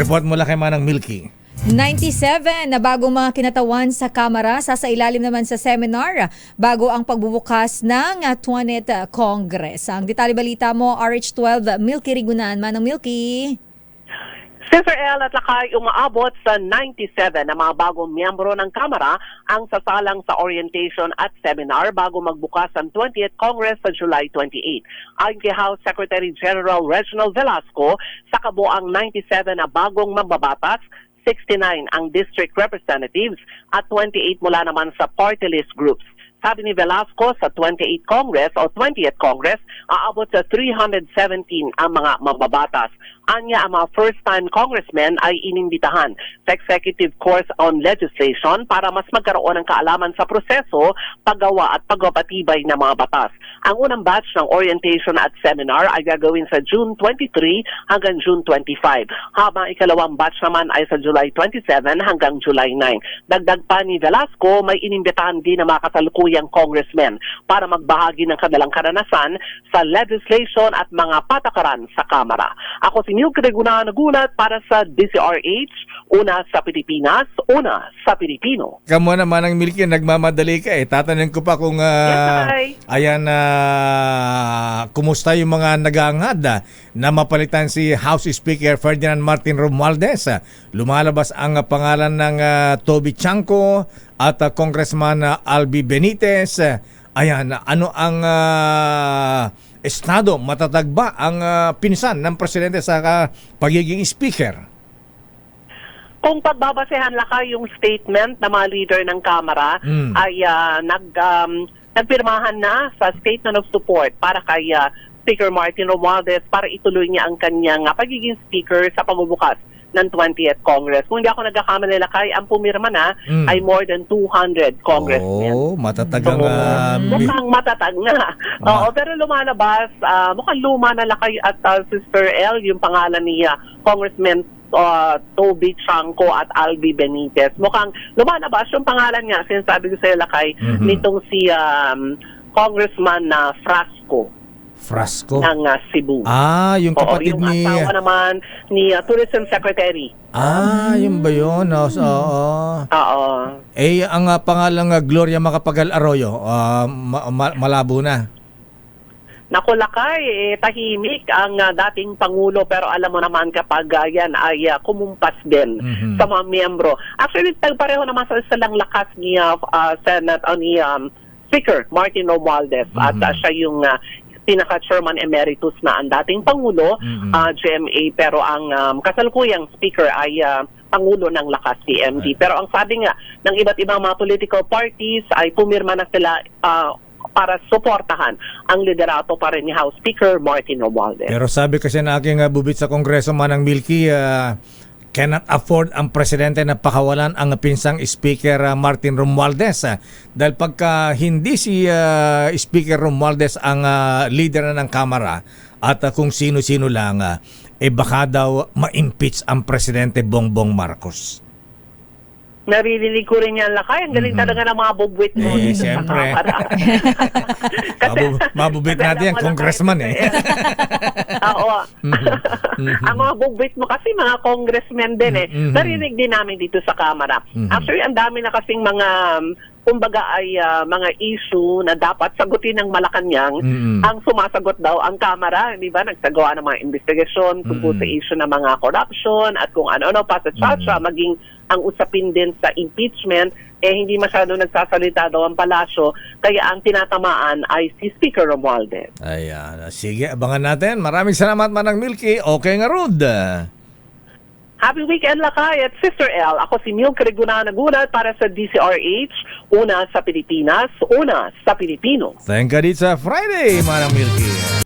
Report mula kay Manang Milky. 97 na bagong mga kinatawan sa Kamara sa ilalim naman sa seminar bago ang pagbubukas ng uh, 20th Congress. Ang detalye balita mo, RH12 Milky Rigunan. Manang Milky. El at Lakay umaabot sa 97 na mga bagong miyembro ng Kamara ang sasalang sa orientation at seminar bago magbukas ang 20th Congress sa July 28. Ayon kay House Secretary General Reginald Velasco, sa kabuang 97 na bagong mambabatas, 69 ang district representatives at 28 mula naman sa party list groups. Sabi ni Velasco, sa 28th Congress o 20th Congress, aabot sa 317 ang mga mababatas. Anya ang mga first-time congressmen ay inimbitahan sa Executive Course on Legislation para mas magkaroon ng kaalaman sa proseso, paggawa at pagpapatibay ng mga batas. Ang unang batch ng orientation at seminar ay gagawin sa June 23 hanggang June 25, habang ikalawang batch naman ay sa July 27 hanggang July 9. Dagdag pa ni Velasco, may inimbitahan din na mga kasalukuyang congressmen para magbahagi ng kadalang karanasan sa legislation at mga patakaran sa Kamara. Ako si Neil Cregunahan nagulat para sa DCRH, una sa Pilipinas, una sa Pilipino. Kamu naman ang Milky, nagmamadali ka eh. Tatanungin ko pa kung ah, Yes, ayan na kumusta yung mga nagangad ah, na mapalitan si House Speaker Ferdinand Martin Romualdez. Ah, Lumalabas ang ah, pangalan ng ah, Toby Chanco at ah, Congressman ah, Albi Benitez. Ah, Ayan, ano ang ah, estado matatag ba ang ah, pinsan ng presidente sa ah, pagiging speaker? Kung pagbabasehan laka yung statement ng mga leader ng Kamara Mm. ay ah, nag um, nagpirmahan na sa statement of support para kay ah, Speaker Martin Romualdez para ituloy niya ang kanyang ah, pagiging speaker sa pagbubukas ng 20th Congress. Kung hindi ako nagkakamali lakay, ang pumirma na Mm. ay more than 200 congressmen. Oh, matatagang Oo. ah, mi- mukhang matatag na. Ma- Oo, pero lumalabas, ah, mukhang luma na lakay at ah, Sister L, yung pangalan ni ah, Congressman ah, Toby Chanco at Albi Benitez. Mukhang lumalabas yung pangalan nga, sinasabi ko sa lakay, Mhm. nitong si um, Congressman na Frasco Frasco. ng ah, Cebu. Ah, yung Oo, kapatid yung ni... asawa naman ni ah, Tourism Secretary. Ah, yun ba yun? Oh, so, oo. Oo. Eh, ang ah, pangalang ah, Gloria Macapagal Arroyo, ah, ma- ma- malabo na. Naku lakay, eh, tahimik ang ah, dating Pangulo pero alam mo naman kapag ah, yan ay ah, kumumpas din Mhm. sa mga miyembro. Actually, pareho naman sa silang lakas ni ah, ah, Senate, o ni um, Speaker Martin Romualdez at Mhm. ah, siya yung ah, pinaka-chairman emeritus na ang dating Pangulo, Mhm. ah, GMA, pero ang um, kasalukuyang speaker ay ah, Pangulo ng lakas, PMD. Pero ang sabi nga ng iba't ibang mga political parties ay pumirma na sila ah, para suportahan ang liderato pa rin ni House Speaker Martin Romualdez. Pero sabi kasi na aking ah, bubit sa Kongreso Manang Milky, ah, cannot afford ang presidente na pakawalan ang pinsang Speaker ah, Martin Romualdez. ah. dahil pagka hindi si ah, Speaker Romualdez ang ah, leader na ng Kamara at ah, kung sino-sino lang, ah, eh baka daw ma-impeach ang presidente Bongbong Marcos. Naririnig ko rin yan, Lakay. Ang galing talaga ng mga bubwit mo. Eh, dito siyempre. Mabu- mabubwit kasi natin yan, congressman eh. Oo. Mhm. ang mga bubwit mo kasi mga congressmen din eh. Mhm. Narinig din namin dito sa Kamara. Mhm. Actually, ang dami na kasing mga um, kumbaga ay ah, mga issue na dapat sagutin ng Malacanang Mhm. ang sumasagot daw ang Kamara, di ba? Nagsagawa ng mga investigasyon tungkol Mm. sa issue ng mga corruption at kung ano-ano pa sa chacha, maging ang usapin din sa impeachment, eh hindi masyado nagsasalita daw ang palasyo, kaya ang tinatamaan ay si Speaker Romualdez. Ayan. Sige, abangan natin. Maraming salamat, Manang Milky. Okay nga, Rod. Happy weekend, Lakay at Sister L. Ako si Neil Cariguna nagulat para sa DCRH, una sa Pilipinas, una sa Pilipino. Thank God it's a Friday, Manang Milky.